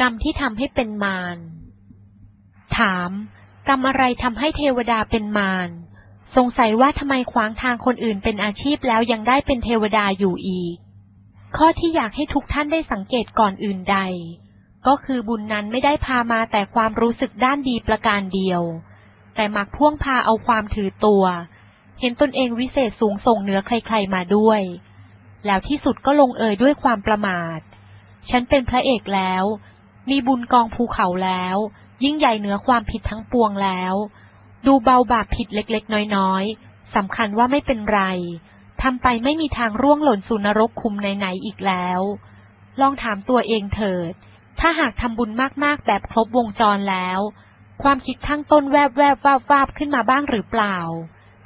กรรมที่ทำให้เป็นมาร ถาม กรรมอะไรทำให้เทวดาเป็นมาร สงสัยว่าทำไมขวางทางคนอื่นเป็นอาชีพแล้วยังได้เป็นเทวดาอยู่อีก ข้อที่อยากให้ทุกท่านได้สังเกตก่อนอื่นใด ก็คือบุญนั้นไม่ได้พามาแต่ความรู้สึกด้านดีประการเดียว แต่มักพ่วงพาเอาความถือตัว เห็นตนเองวิเศษสูงส่งเหนือใครๆมาด้วย แล้วที่สุดก็ลงเอยด้วยความประมาทฉันเป็นพระเอกแล้ว มีบุญกองภูเขาแล้ว ยิ่งใหญ่เหนือความผิดทั้งปวงแล้ว ดูเบาบาปผิดเล็กๆ น้อยๆสำคัญว่าไม่เป็นไรทำไปไม่มีทางร่วงหล่นสู่นรกคุมไหนๆอีกแล้ว ลองถามตัวเองเถิด ถ้าหากทำบุญมากๆ แบบครบวงจรแล้ว ความคิดข้างต้นแวบแวบวาบวาบขึ้นมาบ้างหรือเปล่า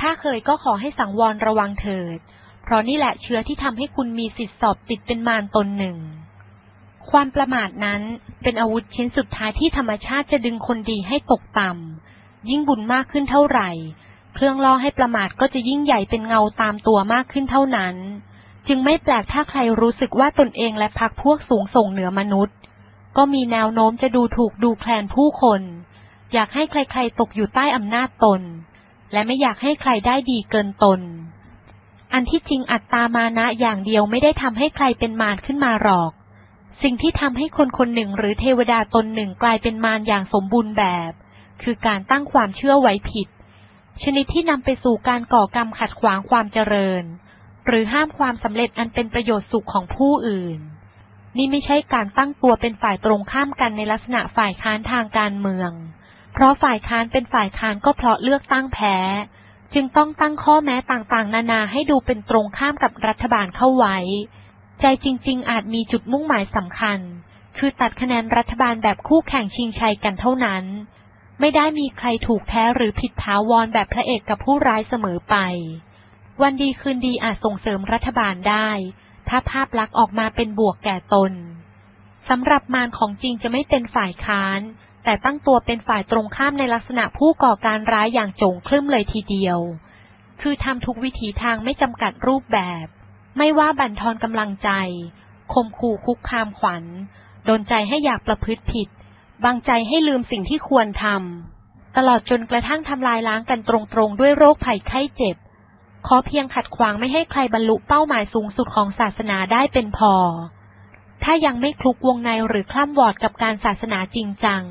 ถ้าเคยก็ขอให้สังวรระวังเถิด เพราะนี่แหละเชื้อที่ทำให้คุณมีสิทธิสอบติดเป็นมารตนหนึ่ง ความประมาทนั้นเป็นอาวุธชิ้นสุดท้ายที่ธรรมชาติจะดึงคนดีให้ตกต่ำยิ่งบุญมากขึ้นเท่าไหร่ เครื่องล่อให้ประมาทก็จะยิ่งใหญ่เป็นเงาตามตัวมากขึ้นเท่านั้น จึงไม่แปลกถ้าใครรู้สึกว่าตนเองและพักพวกสูงส่งเหนือมนุษย์ ก็มีแนวโน้มจะดูถูกดูแคลนผู้คน อยากให้ใครๆตกอยู่ใต้อำนาจตน และไม่อยากให้ใครได้ดีเกินตน อันที่จริงอัตตามานะอย่างเดียวไม่ได้ทำให้ใครเป็นมารขึ้นมาหรอก สิ่งที่ทำให้คนคนหนึ่งหรือเทวดาตนหนึ่งกลายเป็นมารอย่างสมบูรณ์แบบ คือการตั้งความเชื่อไว้ผิด ชนิดที่นำไปสู่การก่อกรรมขัดขวางความเจริญ หรือห้ามความสำเร็จอันเป็นประโยชน์สุขของผู้อื่น นี่ไม่ใช่การตั้งตัวเป็นฝ่ายตรงข้ามกันในลักษณะฝ่ายค้านทางการเมือง เพราะฝ่ายค้านเป็นฝ่ายค้านก็เพราะเลือกตั้งแพ้ จึงต้องตั้งข้อแม้ต่างๆ นานาให้ดูเป็นตรงข้ามกับรัฐบาลเข้าไว้ ใจจริง ๆ อาจมีจุดมุ่งหมายสำคัญ คือตัดคะแนนรัฐบาลแบบคู่แข่งชิงชัยกันเท่านั้น ไม่ได้มีใครถูกแท้หรือผิดถาวรแบบพระเอกกับผู้ร้ายเสมอไป วันดีคืนดีอาจส่งเสริมรัฐบาลได้ ถ้าภาพลักษณ์ออกมาเป็นบวกแก่ตนสำหรับมารของจริงจะไม่เป็นฝ่ายค้าน แต่ตั้งตัวเป็นฝ่ายตรงข้ามในลักษณะผู้ก่อการร้ายอย่างโจงครึ่มเลยทีเดียว คือทำทุกวิถีทางไม่จำกัดรูปแบบ ไม่ว่าบั่นทอนกำลังใจคมขู่คุกคามขวัญโดนใจให้อยากประพฤติผิด บังใจให้ลืมสิ่งที่ควรทำตลอดจนกระทั่งทำลายล้างกันตรงๆ ด้วยโรคภัยไข้เจ็บ ขอเพียงขัดขวางไม่ให้ใครบรรลุเป้าหมายสูงสุดของศาสนาได้เป็นพอ ถ้ายังไม่คลุกวงในหรือคล่ำวอดกับการศาสนาจริงจัง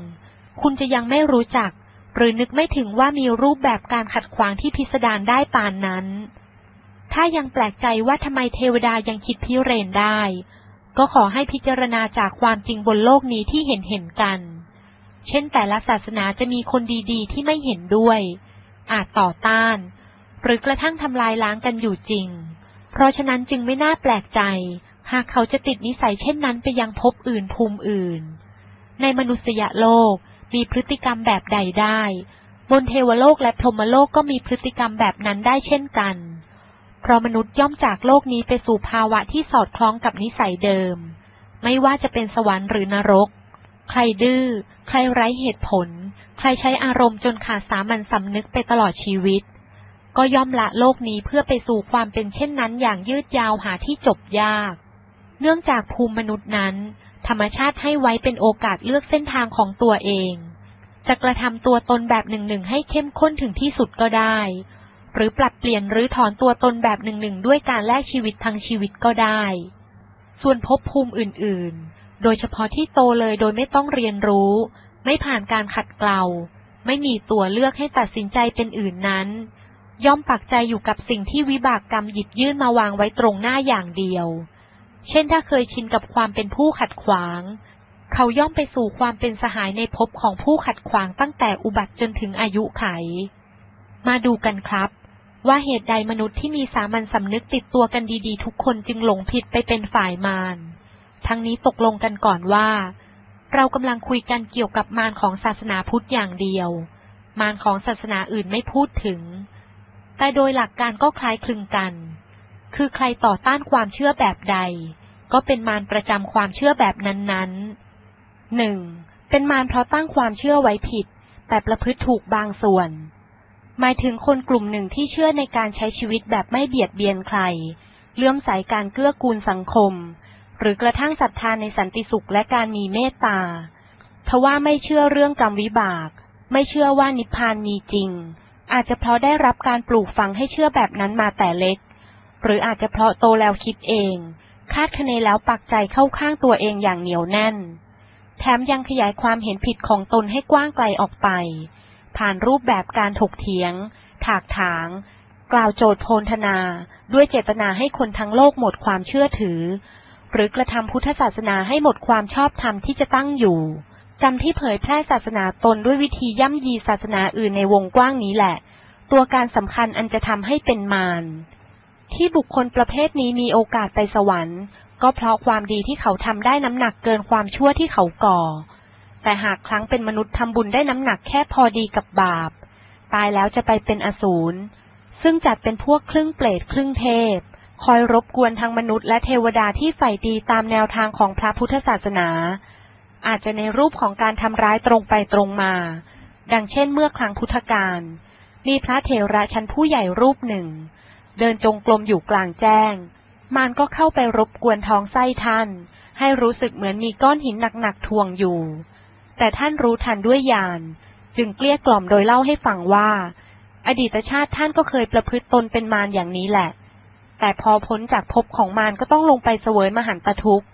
คุณจะยังไม่รู้จัก หรือนึกไม่ถึงว่ามีรูปแบบการขัดขวางที่พิสดารได้ปานนั้น ถ้ายังแปลกใจว่าทำไมเทวดายังคิดพิเรนได้ ก็ขอให้พิจารณาจากความจริงบนโลกนี้ที่เห็นเห็นกัน เช่นแต่ละศาสนาจะมีคนดีๆ ที่ไม่เห็นด้วย อาจต่อต้าน หรือกระทั่งทำลายล้างกันอยู่จริง เพราะฉะนั้นจึงไม่น่าแปลกใจ หากเขาจะติดนิสัยเช่นนั้นไปยังภพอื่นภูมิอื่น ในมนุษยโลกมีพฤติกรรมแบบใดได้ บนเทวโลกและพรหมโลกก็มีพฤติกรรมแบบนั้นได้เช่นกัน เพราะมนุษย์ย่อมจากโลกนี้ไปสู่ภาวะที่สอดคล้องกับนิสัยเดิม ไม่ว่าจะเป็นสวรรค์หรือนรก ใครดื้อ ใครไร้เหตุผล ใครใช้อารมณ์จนขาดสามัญสำนึกไปตลอดชีวิต ก็ย่อมละโลกนี้เพื่อไปสู่ความเป็นเช่นนั้นอย่างยืดยาวหาที่จบยาก เนื่องจากภูมิมนุษย์นั้น ธรรมชาติให้ไว้เป็นโอกาสเลือกเส้นทางของตัวเอง จะกระทำตัวตนแบบหนึ่งหนึ่งให้เข้มข้นถึงที่สุดก็ได้ หรือปรับเปลี่ยนหรือถอนตัวตนแบบหนึ่งหนึ่งด้วยการแลกชีวิตทั้งชีวิตก็ได้ ส่วนภพภูมิอื่นๆ โดยเฉพาะที่โตเลยโดยไม่ต้องเรียนรู้ ไม่ผ่านการขัดเกลา ไม่มีตัวเลือกให้ตัดสินใจเป็นอื่นนั้น ย่อมปักใจอยู่กับสิ่งที่วิบากกรรมหยิบยื่นมาวางไว้ตรงหน้าอย่างเดียว เช่นถ้าเคยชินกับความเป็นผู้ขัดขวางเขาย่อมไปสู่ความเป็นสหายในภพของผู้ขัดขวางตั้งแต่อุบัติจนถึงอายุไข มาดูกันครับ ว่าเหตุใดมนุษย์ที่มีสามัญสำนึกติดตัวกันดีๆ ทุกคนจึงหลงผิดไปเป็นฝ่ายมารทั้งนี้ตกลงกันก่อนว่า เรากำลังคุยกันเกี่ยวกับมารของศาสนาพุทธอย่างเดียว มารของศาสนาอื่นไม่พูดถึง แต่โดยหลักการก็คล้ายคลึงกัน คือใครต่อต้านความเชื่อแบบใด ก็เป็นมารประจำความเชื่อแบบนั้นๆหนึ่งเป็นมารเพราะตั้งความเชื่อไว้ผิด แต่ประพฤติถูกบางส่วน หมายถึงคนกลุ่มหนึ่งที่เชื่อในการใช้ชีวิตแบบไม่เบียดเบียนใคร เลื่อมใสการเกื้อกูลสังคม หรือกระทั่งศรัทธาในสันติสุขและการมีเมตตา ทว่าไม่เชื่อเรื่องกรรมวิบาก ไม่เชื่อว่านิพพานมีจริง อาจจะเพราะได้รับการปลูกฝังให้เชื่อแบบนั้นมาแต่เล็ก หรืออาจจะเพราะโตแล้วคิดเอง คาดคะเนแล้วปักใจเข้าข้างตัวเองอย่างเหนียวแน่น แถมยังขยายความเห็นผิดของตนให้กว้างไกลออกไป ผ่านรูปแบบการถกเถียง ถากถาง กล่าวโจทย์โพลธนา ด้วยเจตนาให้คนทั้งโลกหมดความเชื่อถือ หรือกระทำพุทธศาสนาให้หมดความชอบธรรมที่จะตั้งอยู่จำที่เผยแพร่ศาสนาตนด้วยวิธีย่ำยีศาสนาอื่นในวงกว้างนี้แหละ ตัวการสำคัญอันจะทำให้เป็นมารที่บุคคลประเภทนี้มีโอกาสไปสวรรค์ ก็เพราะความดีที่เขาทำได้น้ำหนักเกินความชั่วที่เขาก่อ แต่หากครั้งเป็นมนุษย์ทำบุญได้น้ำหนักแค่พอดีกับบาป ตายแล้วจะไปเป็นอสูร ซึ่งจัดเป็นพวกครึ่งเปรตครึ่งเทพ คอยรบกวนทางมนุษย์และเทวดาที่ใฝ่ดีตามแนวทางของพระพุทธศาสนา อาจจะในรูปของการทำร้ายตรงไปตรงมา ดังเช่นเมื่อครั้งพุทธกาลมีพระเถระชั้นผู้ใหญ่รูปหนึ่ง เดินจงกรมอยู่กลางแจ้ง มารก็เข้าไปรบกวนท้องไส้ท่าน ให้รู้สึกเหมือนมีก้อนหินหนักๆทวงอยู่ แต่ท่านรู้ทันด้วยญาณจึงเกลี้ยกล่อมโดยเล่าให้ฟังว่า อดีตชาติท่านก็เคยประพฤติตนเป็นมารอย่างนี้แหละ แต่พอพ้นจากภพของมารก็ต้องลงไปเสวยมหันตทุกข์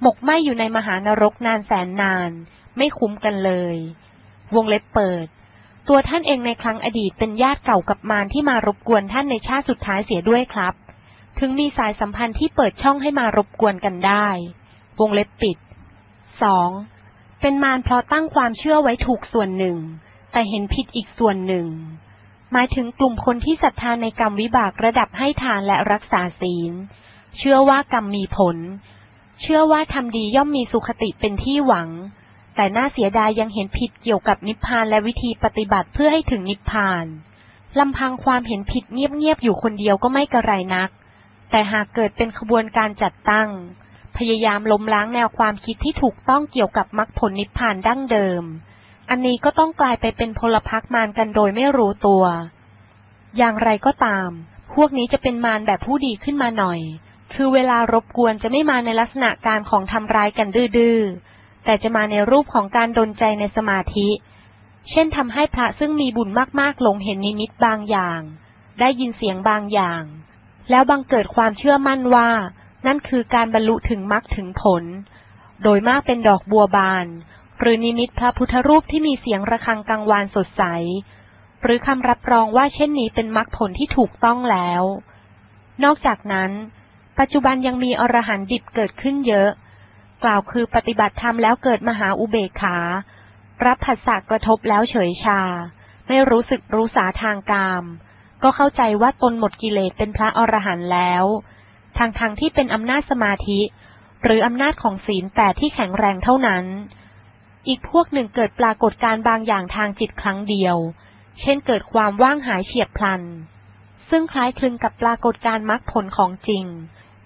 หมกไหมอยู่ในมหานรกนานแสนนาน ไม่คุ้มกันเลย วงเล็บเปิด ตัวท่านเองในครั้งอดีตเป็นญาติเก่ากับมารที่มารบกวนท่านในชาติสุดท้ายเสียด้วยครับ ถึงมีสายสัมพันธ์ที่เปิดช่องให้มารบกวนกันได้ วงเล็บปิด 2. เป็นมารเพราะตั้งความเชื่อไว้ถูกส่วนหนึ่ง แต่เห็นผิดอีกส่วนหนึ่ง หมายถึงกลุ่มคนที่ศรัทธาในกรรมวิบากระดับให้ทานและรักษาศีล เชื่อว่ากรรมมีผล เชื่อว่าทำดีย่อมมีสุขติเป็นที่หวัง แต่น่าเสียดายยังเห็นผิดเกี่ยวกับนิพพานและวิธีปฏิบัติเพื่อให้ถึงนิพพานลำพังความเห็นผิดเงียบๆอยู่คนเดียวก็ไม่กระไรนัก แต่หากเกิดเป็นขบวนการจัดตั้ง พยายามล้มล้างแนวความคิดที่ถูกต้องเกี่ยวกับมรรคผลนิพพานดั้งเดิม อันนี้ก็ต้องกลายไปเป็นพลพรรคมารกันโดยไม่รู้ตัว อย่างไรก็ตาม พวกนี้จะเป็นมารแบบผู้ดีขึ้นมาหน่อย คือเวลารบกวนจะไม่มาในลักษณะการของทำร้ายกันดื้อๆแต่จะมาในรูปของการดนใจในสมาธิ เช่นทำให้พระซึ่งมีบุญมากๆหลงเห็นนิมิตบางอย่าง ได้ยินเสียงบางอย่าง แล้วบังเกิดความเชื่อมั่นว่า นั่นคือการบรรลุถึงมรรคถึงผล โดยมากเป็นดอกบัวบาน หรือนิมิตพระพุทธรูปที่มีเสียงระฆังกังวานสดใส หรือคำรับรองว่าเช่นนี้เป็นมรรคผลที่ถูกต้องแล้ว นอกจากนั้น ปัจจุบันยังมีอรหันต์ดิบเกิดขึ้นเยอะ กล่าวคือปฏิบัติธรรมแล้วเกิดมหาอุเบกขา รับผัสสะกระทบแล้วเฉยชา ไม่รู้สึกรู้สาทางกาม ก็เข้าใจว่าตนหมดกิเลสเป็นพระอรหันต์แล้ว ทางทางที่เป็นอำนาจสมาธิ หรืออำนาจของศีลแต่ที่แข็งแรงเท่านั้น อีกพวกหนึ่งเกิดปรากฏการบางอย่างทางจิตครั้งเดียว เช่นเกิดความว่างหายเฉียบพลัน ซึ่งคล้ายคลึงกับปรากฏการมรรคผลของจริง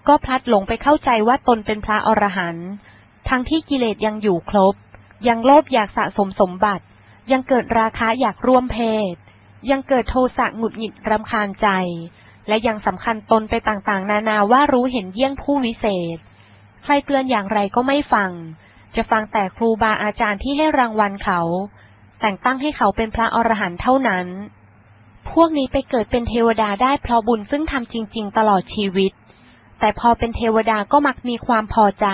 ก็พลัดหลงไปเข้าใจว่าตนเป็นพระอรหันต์ทั้งที่กิเลสยังอยู่ครบ ยังโลภอยากสะสมสมบัติ ยังเกิดราคะอยากร่วมเพศ ยังเกิดโทสะหงุดหงิดรำคาญใจ และยังสำคัญตนไปต่างๆ นานาว่ารู้เห็นเยี่ยงผู้วิเศษ ใครเตือนอย่างไรก็ไม่ฟัง จะฟังแต่ครูบาอาจารย์ที่ให้รางวัลเขา แต่งตั้งให้เขาเป็นพระอรหันต์เท่านั้น พวกนี้ไปเกิดเป็นเทวดาได้เพราะบุญซึ่งทำจริง ๆ ตลอดชีวิต แต่พอเป็นเทวดาก็มักมีความพอใจ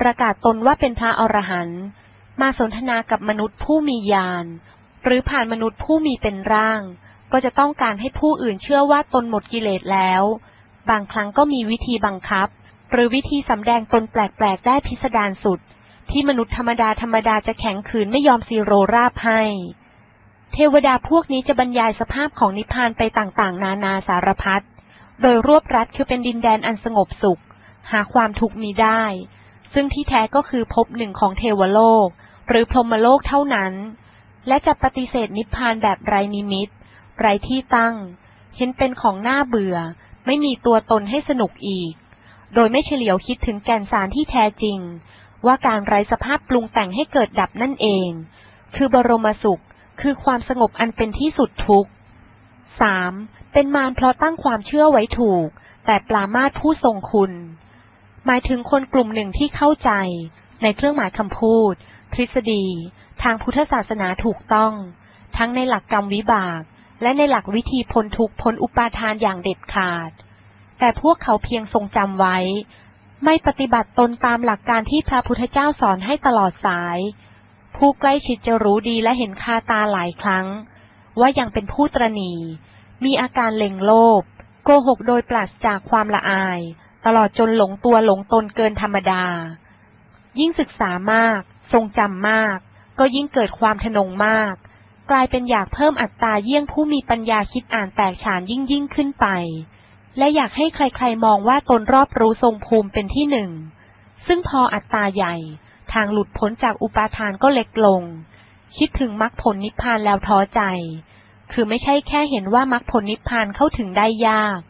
ประกาศตนว่าเป็นพระอรหันต์มาสนทนากับมนุษย์ผู้มีญาณหรือผ่านมนุษย์ผู้มีเป็นร่าง ก็จะต้องการให้ผู้อื่นเชื่อว่าตนหมดกิเลสแล้ว บางครั้งก็มีวิธีบังคับ หรือวิธีสำแดงตนแปลกๆ ได้พิสดารสุด ที่มนุษย์ธรรมดาธรรมดาจะแข็งขืนไม่ยอมซีโรราบให้ เทวดาพวกนี้จะบรรยายสภาพของนิพพานไปต่างๆ นานาสารพัด โดยรวบรัดคือเป็นดินแดนอันสงบสุข หาความทุกข์มีได้ ซึ่งที่แท้ก็คือภพหนึ่งของเทวโลก หรือพรหมโลกเท่านั้น และจะปฏิเสธนิพพานแบบไรนิมิต ไรที่ตั้ง เห็นเป็นของหน้าเบื่อ ไม่มีตัวตนให้สนุกอีก โดยไม่เฉลียวคิดถึงแก่นสารที่แท้จริง ว่าการไรสภาพปรุงแต่งให้เกิดดับนั่นเอง คือบรมสุข คือความสงบอันเป็นที่สุดทุกข์ 3. เป็นมารเพราะตั้งความเชื่อไว้ถูก แต่ปลามาตผู้ทรงคุณ หมายถึงคนกลุ่มหนึ่งที่เข้าใจ ในเครื่องหมายคำพูด ทฤษฎี ทางพุทธศาสนาถูกต้อง ทั้งในหลักกรรมวิบาก และในหลักวิธีพ้นทุกพ้นอุปาทานอย่างเด็ดขาด แต่พวกเขาเพียงทรงจำไว้ ไม่ปฏิบัติตนตามหลักการที่พระพุทธเจ้าสอนให้ตลอดสาย ผู้ใกล้ชิดจะรู้ดีและเห็นคาตาหลายครั้ง ว่ายังเป็นผู้ตรณี มีอาการเล็งโลภโกหกโดยปราศจากความละอาย ตลอดจนหลงตัวหลงตนเกินธรรมดา ยิ่งศึกษามาก ทรงจำมาก ก็ยิ่งเกิดความทนงมาก กลายเป็นอยากเพิ่มอัตราเยี่ยงผู้มีปัญญาคิดอ่านแตกฉานยิ่งยิ่งขึ้นไป และอยากให้ใครๆมองว่าตนรอบรู้ทรงภูมิเป็นที่หนึ่ง ซึ่งพออัตราใหญ่ ทางหลุดพ้นจากอุปาทานก็เล็กลง คิดถึงมรรคผลนิพพานแล้วท้อใจ คือไม่ใช่แค่เห็นว่ามรรคผลนิพพานเข้าถึงได้ยาก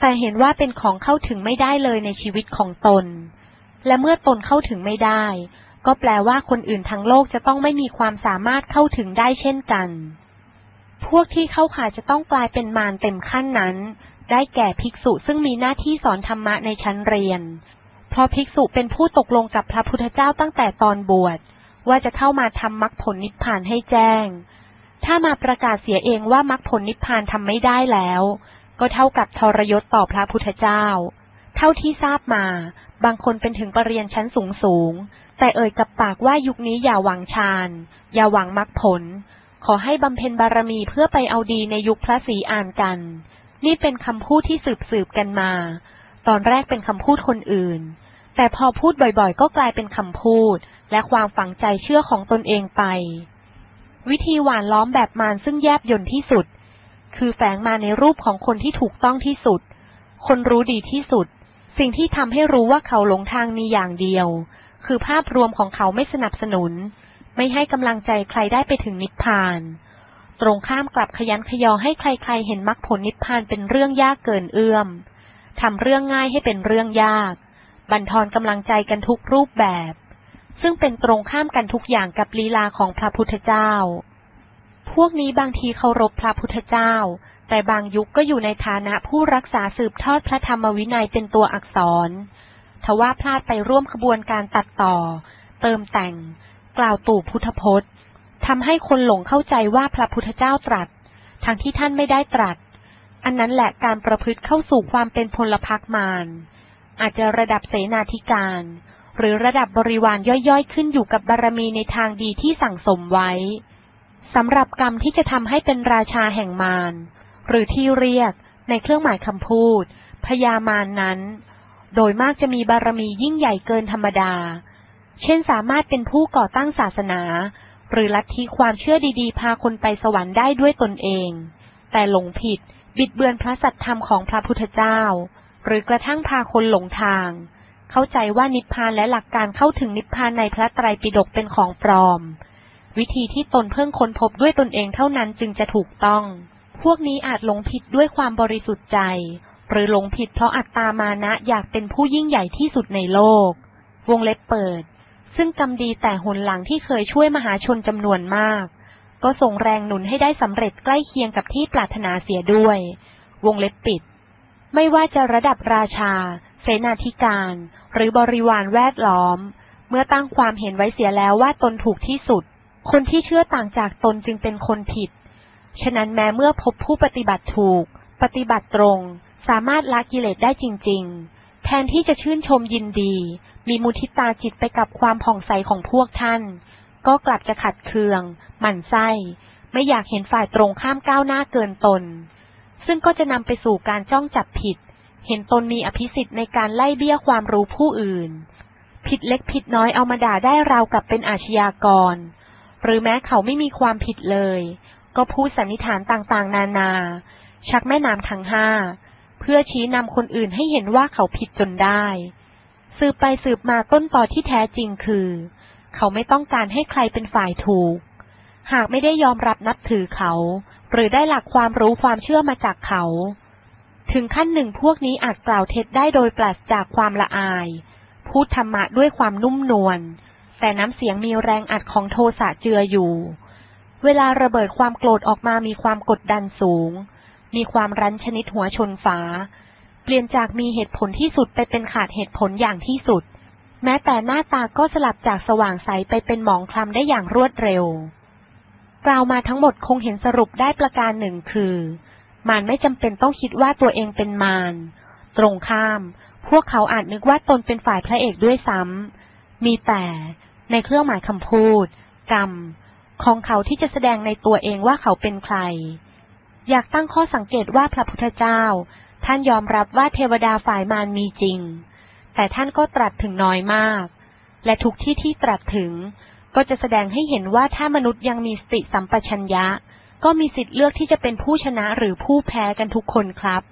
แต่เห็นว่าเป็นของเข้าถึงไม่ได้เลยในชีวิตของตน และเมื่อตนเข้าถึงไม่ได้ ก็แปลว่าคนอื่นทั้งโลกจะต้องไม่มีความสามารถเข้าถึงได้เช่นกัน พวกที่เข้าข่ายจะต้องกลายเป็นมารเต็มขั้นนั้น ได้แก่ภิกษุซึ่งมีหน้าที่สอนธรรมะในชั้นเรียน เพราะภิกษุเป็นผู้ตกลงกับพระพุทธเจ้าตั้งแต่ตอนบวช ว่าจะเข้ามาทำมรรคผลนิพพานให้แจ้ง ถ้ามาประกาศเสียเองว่ามรรคผลนิพพานทำไม่ได้แล้ว ก็เท่ากับทรยศต่อพระพุทธเจ้า เท่าที่ทราบมา บางคนเป็นถึงปรริญญาชั้นสูงสูง แต่เอ่ยกับปากว่ายุคนี้อย่าหวังฌาน อย่าหวังมรรคผล ขอให้บำเพ็ญบารมีเพื่อไปเอาดีในยุคพระศรีอานกัน นี่เป็นคำพูดที่สืบสืบกันมา ตอนแรกเป็นคำพูดคนอื่น แต่พอพูดบ่อยๆ ก็กลายเป็นคำพูด และความฝังใจเชื่อของตนเองไป วิธีหวานล้อมแบบมารซึ่งแยบยนที่สุด คือแฝงมาในรูปของคนที่ถูกต้องที่สุด คนรู้ดีที่สุด สิ่งที่ทำให้รู้ว่าเขาหลงทางมีอย่างเดียว คือภาพรวมของเขาไม่สนับสนุน ไม่ให้กำลังใจใครได้ไปถึงนิพพาน ตรงข้ามกลับขยันขยอให้ใครๆเห็นมรรคผลนิพพานเป็นเรื่องยากเกินเอื้อมทำเรื่องง่ายให้เป็นเรื่องยาก บันทอนกำลังใจกันทุกรูปแบบ ซึ่งเป็นตรงข้ามกันทุกอย่างกับลีลาของพระพุทธเจ้า พวกนี้บางทีเคารพพระพุทธเจ้า แต่บางยุคก็อยู่ในฐานะผู้รักษาสืบทอดพระธรรมวินัยเป็นตัวอักษร ทว่าพลาดไปร่วมขบวนการตัดต่อ เติมแต่ง กล่าวตู่พุทธพจน์ทำให้คนหลงเข้าใจว่าพระพุทธเจ้าตรัส ทั้งที่ท่านไม่ได้ตรัส อันนั้นแหละการประพฤติเข้าสู่ความเป็นพลพรรคมาร อาจจะระดับเสนาธิการ หรือระดับบริวารย่อยๆ ขึ้นอยู่กับบารมีในทางดีที่สั่งสมไว้สำหรับกรรมที่จะทำให้เป็นราชาแห่งมาร หรือที่เรียกในเครื่องหมายคำพูดพญามารนนั้น โดยมากจะมีบารมียิ่งใหญ่เกินธรรมดา เช่นสามารถเป็นผู้ก่อตั้งศาสนา หรือลัทธิความเชื่อดีๆ พาคนไปสวรรค์ได้ด้วยตนเอง แต่หลงผิดบิดเบือนพระสัตธรรมของพระพุทธเจ้า หรือกระทั่งพาคนหลงทาง เข้าใจว่านิพพานและหลักการเข้าถึงนิพพานในพระไตรปิฎกเป็นของปลอม วิธีที่ตนเพิ่งค้นพบด้วยตนเองเท่านั้นจึงจะถูกต้อง พวกนี้อาจหลงผิดด้วยความบริสุทธิ์ใจ หรือหลงผิดเพราะอัตตามานะอยากเป็นผู้ยิ่งใหญ่ที่สุดในโลก วงเล็บเปิด ซึ่งกรรมดีแต่หนหลังที่เคยช่วยมหาชนจำนวนมาก ก็ส่งแรงหนุนให้ได้สำเร็จใกล้เคียงกับที่ปรารถนาเสียด้วย วงเล็บปิด ไม่ว่าจะระดับราชา เสนาธิการ หรือบริวารแวดล้อม เมื่อตั้งความเห็นไว้เสียแล้วว่าตนถูกที่สุด คนที่เชื่อต่างจากตนจึงเป็นคนผิด ฉะนั้นแม้เมื่อพบผู้ปฏิบัติถูก ปฏิบัติตรง สามารถละกิเลสได้จริง ๆ แทนที่จะชื่นชมยินดี มีมุทิตาจิตไปกับความผ่องใสของพวกท่าน ก็กลับจะขัดเคือง หมั่นไส้ ไม่อยากเห็นฝ่ายตรงข้ามก้าวหน้าเกินตน ซึ่งก็จะนำไปสู่การจ้องจับผิด เห็นตนมีอภิสิทธิ์ในการไล่เบี้ยความรู้ผู้อื่น ผิดเล็กผิดน้อยเอามาด่าได้ราวกับเป็นอาชญากร หรือแม้เขาไม่มีความผิดเลย ก็พูดสันนิษฐานต่างๆ นานา ชักแม่น้ำทั้งห้า เพื่อชี้นำคนอื่นให้เห็นว่าเขาผิดจนได้ สืบไปสืบมาต้นต่อที่แท้จริงคือ เขาไม่ต้องการให้ใครเป็นฝ่ายถูก หากไม่ได้ยอมรับนับถือเขา หรือได้หลักความรู้ความเชื่อมาจากเขา ถึงขั้นหนึ่งพวกนี้อาจกล่าวเท็จได้โดยปราศจากความละอาย พูดธรรมะด้วยความนุ่มนวลแต่น้ำเสียงมีแรงอัดของโทสะเจืออยู่ เวลาระเบิดความโกรธออกมามีความกดดันสูง มีความรั้นชนิดหัวชนฝา เปลี่ยนจากมีเหตุผลที่สุดไปเป็นขาดเหตุผลอย่างที่สุด แม้แต่หน้าตาก็สลับจากสว่างใสไปเป็นหมองคล้ำได้อย่างรวดเร็ว กล่าวมาทั้งหมดคงเห็นสรุปได้ประการหนึ่งคือ มารไม่จำเป็นต้องคิดว่าตัวเองเป็นมาร ตรงข้าม พวกเขาอาจนึกว่าตนเป็นฝ่ายพระเอกด้วยซ้ำมีแต่ ในเครื่องหมายคำพูด กรรม ของเขาที่จะแสดงในตัวเองว่าเขาเป็นใคร อยากตั้งข้อสังเกตว่าพระพุทธเจ้า ท่านยอมรับว่าเทวดาฝ่ายมารมีจริง แต่ท่านก็ตรัสถึงน้อยมาก และทุกที่ที่ตรัสถึง ก็จะแสดงให้เห็นว่าถ้ามนุษย์ยังมีสติสัมปชัญญะ ก็มีสิทธิ์เลือกที่จะเป็นผู้ชนะหรือผู้แพ้กันทุกคนครับ